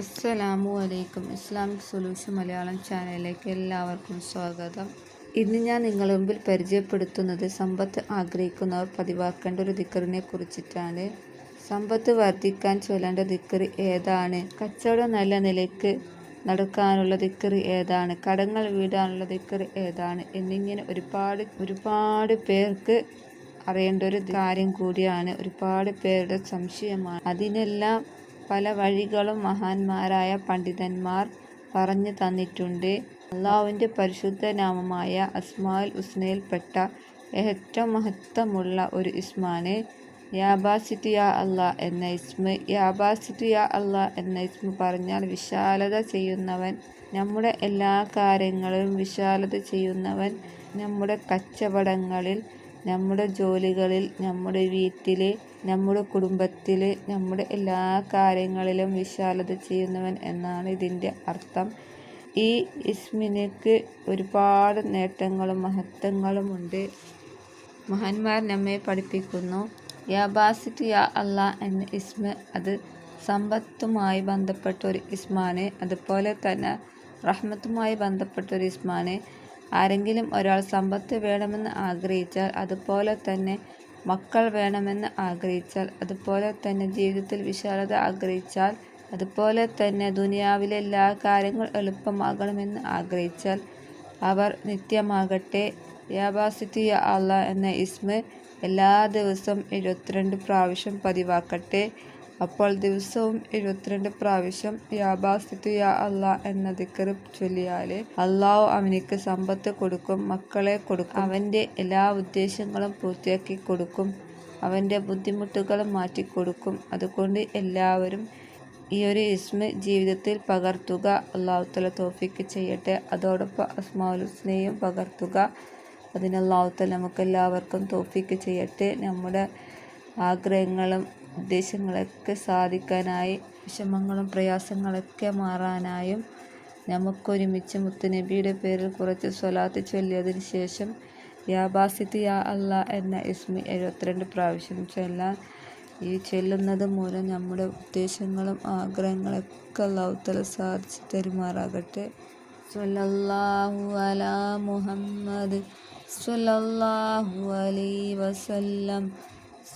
അസ്സലാമു അലൈക്കും Islamic solution Malayalam ചാനലിലേക്ക് എല്ലാവർക്കും സ്വാഗതം. ഇന്ന് ഞാൻ നിങ്ങളുടെ മുമ്പിൽ പരിചയപ്പെടുത്തുന്നത് സമ്പത്ത് ആഗ്രഹിക്കുന്നവർ പതിവാക്കേണ്ട ഒരു ദിക്കറിനെ കുറിച്ചിട്ടാണ്. സമ്പത്ത് വർദ്ധിക്കാൻ ചൊല്ലേണ്ട ദിക്കറി ഏതാണ്? കച്ചവടം നല്ല നിലയ്ക്ക് നടക്കാനുള്ള ദിക്കറി ഏതാണ്? കടങ്ങൾ വീടാനുള്ള ദിക്കറി ഏതാണ്? എന്നിങ്ങനെ ഒരുപാട് ഒരുപാട് പേർക്ക് അറിയേണ്ട ഒരു കാര്യം കൂടിയാണ്. ഒരുപാട് പേരുടെ സംശയമാണ്. അതിനെല്ലാം പല വഴികളും മഹാന്മാരായ പണ്ഡിതന്മാർ പറഞ്ഞു തന്നിട്ടുണ്ട്. അള്ളാഹുവിന്റെ പരിശുദ്ധ നാമമായ അസ്മാൽ ഉസ്നയിൽപ്പെട്ട ഏറ്റവും മഹത്വമുള്ള ഒരു ഇസ്മാണ് യാബാസിത്തു യാ അള്ളാ എന്ന ഇസ്മ. യാബാസിത്തു യാ അള്ളാ എന്ന ഇസ്മ പറഞ്ഞാൽ വിശാലത ചെയ്യുന്നവൻ നമ്മുടെ എല്ലാ കാര്യങ്ങളും വിശാലത ചെയ്യുന്നവൻ നമ്മുടെ കച്ചവടങ്ങളിൽ നമ്മുടെ ജോലികളിൽ നമ്മുടെ വീട്ടിൽ നമ്മുടെ കുടുംബത്തിൽ നമ്മുടെ എല്ലാ കാര്യങ്ങളിലും വിശാലത ചെയ്യുന്നവൻ എന്നാണ് ഇതിന്റെ അർത്ഥം. ഈ ഇസ്മിനക്ക് ഒരുപാട് നേട്ടങ്ങളും മഹത്വങ്ങളുമുണ്ട് മഹാന്മാർ നമ്മെ പഠിപ്പിക്കുന്നു. യാ ബാസിറ്റ് യാ അല്ല എന്ന ഇസ്മ അത് സമ്പത്തുമായി ബന്ധപ്പെട്ട ഒരു ഇസ്മാണ്. അതുപോലെ തന്നെ റഹ്മത്തുമായി ബന്ധപ്പെട്ട ഒരു ഇസ്മാണ്. ആരെങ്കിലും ഒരാൾ സമ്പത്ത് വേണമെന്ന് ആഗ്രഹിച്ചാൽ അതുപോലെ തന്നെ മക്കൾ വേണമെന്ന് ആഗ്രഹിച്ചാൽ അതുപോലെ തന്നെ ജീവിതത്തിൽ വിശാലത ആഗ്രഹിച്ചാൽ അതുപോലെ തന്നെ ദുനിയാവിലെ എല്ലാ കാര്യങ്ങൾ എളുപ്പമാകണമെന്ന് ആഗ്രഹിച്ചാൽ അവർ നിത്യമാകട്ടെ. യാബാസിത്തി യാ അള്ള എന്ന ഇസ്മ എല്ലാ ദിവസവും എഴുപത്തിരണ്ട് പ്രാവശ്യം പതിവാക്കട്ടെ. അപ്പോൾ ദിവസവും എഴുപത്തിരണ്ട് പ്രാവശ്യം യാബാസ്തു യാ അള്ളാ എന്ന ദിക്കറ് ചൊല്ലിയാൽ അള്ളാഹു അവനിക്ക് സമ്പത്ത് കൊടുക്കും മക്കളെ കൊടുക്കും അവന്റെ എല്ലാ ഉദ്ദേശങ്ങളും പൂർത്തിയാക്കി കൊടുക്കും അവന്റെ ബുദ്ധിമുട്ടുകളും മാറ്റിക്കൊടുക്കും അതുകൊണ്ട് എല്ലാവരും ഈ ഒരു ഇസ്മ ജീവിതത്തിൽ പകർത്തുക. അള്ളാഹുത്തല തോഫിക്ക് ചെയ്യട്ടെ. അതോടൊപ്പം അസ്മാലുസ്നെയും പകർത്തുക. അതിന് അള്ളാഹുത്തല നമുക്കെല്ലാവർക്കും തോഫിക്ക് ചെയ്യട്ടെ. നമ്മുടെ ആഗ്രഹങ്ങളും ഉദ്ദേശങ്ങളൊക്കെ സാധിക്കാനായി വിഷമങ്ങളും പ്രയാസങ്ങളൊക്കെ മാറാനായും നമുക്കൊരുമിച്ച് മുത്തുനബിയുടെ പേരിൽ കുറച്ച് സ്വലാത്ത് ചൊല്ലിയതിന് ശേഷം യാ യാ അല്ല എന്ന ഇസ്മി എഴുപത്തിരണ്ട് പ്രാവശ്യം ചൊല്ലാൻ ഈ ചൊല്ലുന്നത് മൂലം നമ്മുടെ ഉദ്ദേശങ്ങളും ആഗ്രഹങ്ങളൊക്കെ അള്ളാഹുത്തല സാധിച്ച് തരുമാറാകട്ടെ. സ്വല്ലല്ലാഹു അലാ മുഹമ്മദ് സ്വല്ലല്ലാഹു അലൈ വസല്ലം.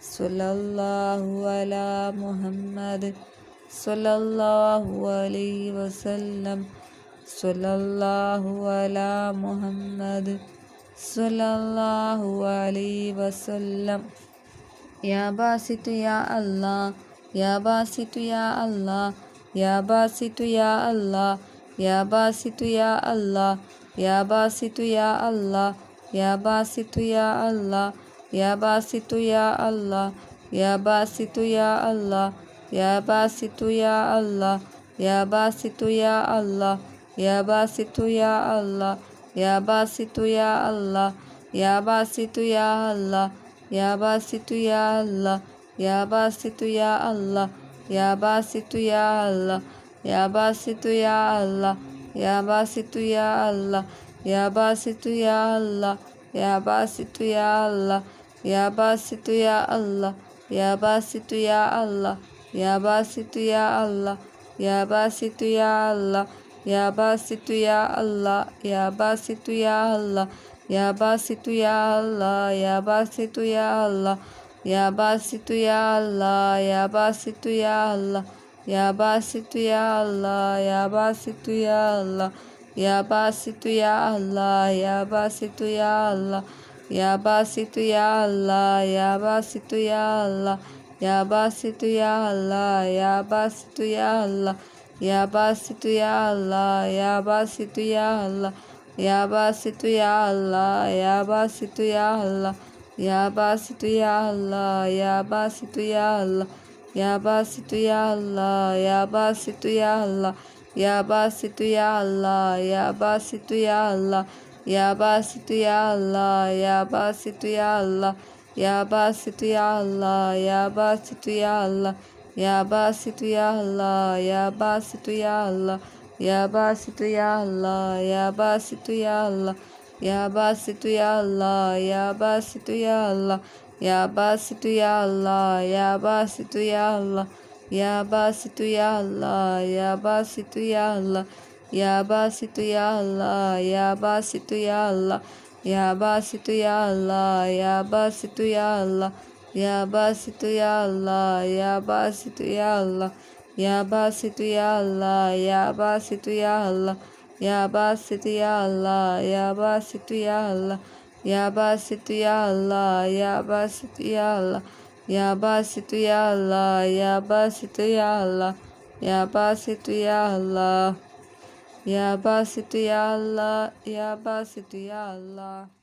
സല്ലല്ലാഹു അലാ മുഹമ്മദ് സല്ലല്ലാഹു അലൈഹി വസല്ലം സല്ലല്ലാഹു അലാ മുഹമ്മദ് സല്ലല്ലാഹു അലൈഹി വസല്ലം യാ ബാസിതു യാ അല്ലാ യാ ബാസിതു യാ അല്ലാ യാ ബാസിതു യാ അല്ലാ യാ ബാസിതു യാ അല്ലാ യാ ബാസിതു യാ അല്ലാ യാ ബാസിതു യാ അല്ലാ ইয়া বাসিতু ইয়া আল্লাহ ইয়া বাসিতু ইয়া আল্লাহ ইয়া বাসিতু ইয়া আল্লাহ ইয়া বাসিতু ইয়া আল্লাহ ইয়া বাসিতু ইয়া আল্লাহ ইয়া বাসিতু ইয়া আল্লাহ ইয়া বাসিতু ইয়া আল্লাহ ইয়া বাসিতু ইয়া আল্লাহ ইয়া বাসিতু ইয়া আল্লাহ ইয়া বাসিতু ইয়া আল্লাহ ইয়া বাসিতু ইয়া আল্লাহ ইয়া বাসিতু ইয়া আল্লাহ ইয়া বাসিতু ইয়া আল্লাহ ইয়া বাসিতু ইয়া আল্লাহ ইয়া বাসিতু ইয়া আল্লাহ ইয়া বাসিতু ইয়া আল্লাহ ইয়া বাসিতু ইয়া আল্লাহ ইয়া বাসিতু ইয়া আল্লাহ ইয়া বাসিতু ইয়া আল্লাহ ইয়া বাসিতু ইয়া আল্লাহ ইয়া বাসিতু ইয়া আল্লাহ ইয়া বাসিতু ইয়া আল্লাহ ইয়া বাসিতু ইয়া আল্লাহ ইয়া বাসিতু ইয়া আল্লাহ ইয়া বাসিতু ইয়া আল্লাহ ইয়া বাসিতু ইয়া আল্লাহ ইয়া বাসিতু ইয়া আল্লাহ ইয়া বাসিতু ইয়া আল্লাহ ইয়াবাসিতু ইয়া আল্লাহ ইয়াবাসিতু ইয়া আল্লাহ ইয়াবাসিতু ইয়া আল্লাহ ইয়াবাসিতু ইয়া আল্লাহ ইয়াবাসিতু ইয়া আল্লাহ ইয়াবাসিতু ইয়া আল্লাহ ইয়াবাসিতু ইয়া আল্লাহ ইয়াবাসিতু ইয়া আল্লাহ ইয়াবাসিতু ইয়া আল্লাহ ইয়াবাসিতু ইয়া আল্লাহ ইয়াবাসিতু ইয়া আল্লাহ ইয়াবাসিতু ইয়া আল্লাহ ইয়াবাসিতু ইয়া আল্লাহ ইয়াবাসিতু ইয়া আল্লাহ ya basitu ya Allah ya basitu ya Allah ya basitu ya Allah ya basitu ya Allah ya basitu ya Allah ya basitu ya Allah ya basitu ya Allah ya basitu ya Allah ya basitu ya Allah ya basitu ya Allah ya basitu ya Allah ya basitu ya Allah ya basitu ya Allah Ya Basitu Ya Allah, ইয়া বাসিতু ইয়া আল্লাহ ইয়া বাসিতু ইয়া আল্লাহ ইয়া বাসিতু ইয়া আল্লাহ ইয়া বাসিতু ইয়া আল্লাহ ইয়া বাসিতু ইয়া আল্লাহ ইয়া বাসিতু ইয়া আল্লাহ ইয়া বাসিতু ইয়া আল্লাহ ইয়া বাসিতু ইয়া আল্লাহ ইয়া বাসিতু ইয়া আল্লাহ ইয়া বাসিতু ইয়া আল্লাহ ইয়া বাসিতু ইয়া আল্লাহ ইয়া বাসিতু ইয়া আল্লাহ ইয়া বাসিতু ইয়া আল্লাহ ইয়া বাসিতু ইয়া আল্লাহ ইয়া বাসিতু ইয়া আল্লাহ ya basitu ya Allah, ya basitu ya Allah.